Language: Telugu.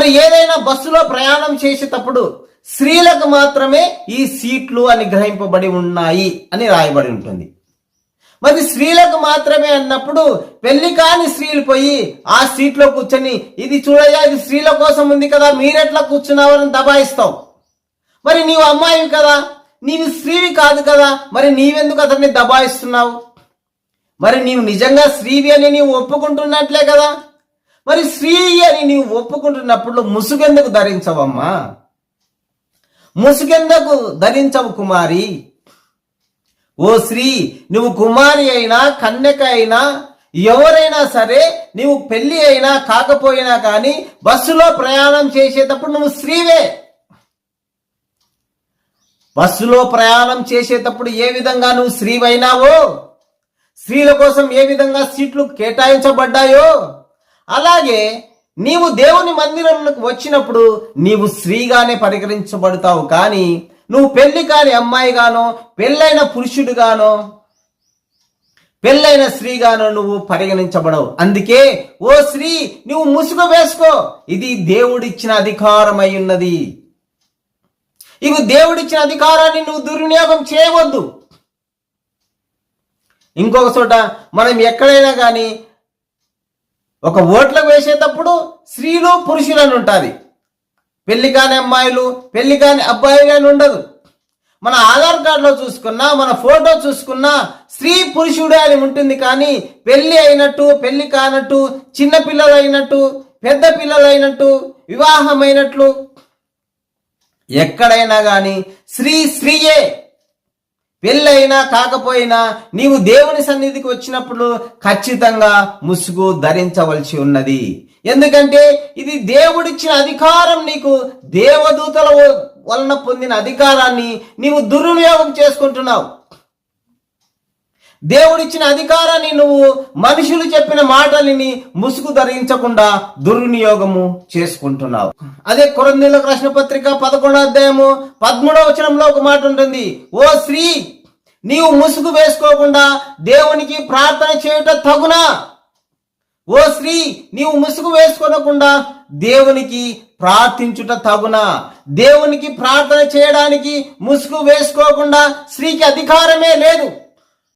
మరి ఏదైనా బస్సులో ప్రయాణం చేసేటప్పుడు స్త్రీలకు మాత్రమే ఈ సీట్లు అని గ్రహింపబడి ఉన్నాయి అని రాయబడి ఉంటుంది. మరి స్త్రీలకు మాత్రమే అన్నప్పుడు పెళ్ళి కాని స్త్రీలు పోయి ఆ సీట్లో కూర్చొని ఇది చూడయ్యా ఇది స్త్రీల కోసం ఉంది కదా మీరెట్లా కూర్చున్నావని దబాయిస్తావు. మరి నీవు అమ్మాయివి కదా నీవు స్త్రీవి కాదు కదా మరి నీవెందుకు అతన్ని దబాయిస్తున్నావు? మరి నీవు నిజంగా స్త్రీవి అని నీవు ఒప్పుకుంటున్నట్లే కదా మరి స్త్రీ అని నీవు ఒప్పుకుంటున్నప్పుడు ముసుగెందుకు ధరించవమ్మా? ముసుగెందుకు ధరించవు కుమారి? ఓ స్త్రీ నువ్వు కుమారి అయినా కన్యక అయినా ఎవరైనా సరే నువ్వు పెళ్ళి అయినా కాకపోయినా కానీ బస్సులో ప్రయాణం చేసేటప్పుడు నువ్వు స్త్రీవే. బస్సులో ప్రయాణం చేసేటప్పుడు ఏ విధంగా నువ్వు స్త్రీవైనావో? స్త్రీల కోసం ఏ విధంగా సీట్లు కేటాయించబడ్డాయో? అలాగే నీవు దేవుని మందిరంలోకి వచ్చినప్పుడు నీవు స్త్రీగానే పరిగణించబడతావు కానీ నువ్వు పెళ్ళి కాని అమ్మాయిగానో పెళ్ళైన పురుషుడుగానో పెళ్ళైన స్త్రీగానో నువ్వు పరిగణించబడవు. అందుకే ఓ స్త్రీ నువ్వు ముసుగు వేసుకో. ఇది దేవుడిచ్చిన అధికారం అయి ఉన్నది. ఇవి దేవుడిచ్చిన అధికారాన్ని నువ్వు దుర్వినియోగం చేయవద్దు. ఇంకొక చోట మనం ఎక్కడైనా కానీ ఒక ఓట్లకు వేసేటప్పుడు స్త్రీలు పురుషులని ఉంటుంది. పెళ్ళి కాని అమ్మాయిలు పెళ్ళి కాని అబ్బాయిలు అని ఉండదు. మన ఆధార్ కార్డులో చూసుకున్నా మన ఫోటో చూసుకున్నా స్త్రీ పురుషుడే అని ఉంటుంది కానీ పెళ్ళి అయినట్టు పెళ్ళి కానట్టు చిన్న అయినట్టు పెద్ద పిల్లలు అయినట్టు వివాహమైనట్లు ఎక్కడైనా కానీ స్త్రీ స్త్రీయే పెళ్ళైనా కాకపోయినా నీవు దేవుని సన్నిధికి వచ్చినప్పుడు ఖచ్చితంగా ముసుగు ధరించవలసి ఉన్నది. ఎందుకంటే ఇది దేవుడిచ్చిన అధికారం నీకు దేవదూతల వలన పొందిన అధికారాన్ని నీవు దుర్వినియోగం చేసుకుంటున్నావు. దేవుడిచ్చిన అధికారాన్ని నువ్వు మనుషులు చెప్పిన మాటలని ముసుగు ధరించకుండా దుర్వినియోగము చేసుకుంటున్నావు. అదే కొరందీలకు రాసిన పత్రిక పదకొండో అధ్యాయము పదమూడవ వచనంలో ఒక మాట ఉంటుంది. ఓ స్త్రీ నీవు ముసుగు వేసుకోకుండా దేవునికి ప్రార్థన చేయుట తగునా? ఓ స్త్రీ నీవు ముసుగు వేసుకోనకుండా దేవునికి ప్రార్థించుట తగునా? దేవునికి ప్రార్థన చేయడానికి ముసుగు వేసుకోకుండా స్త్రీకి అధికారమే లేదు.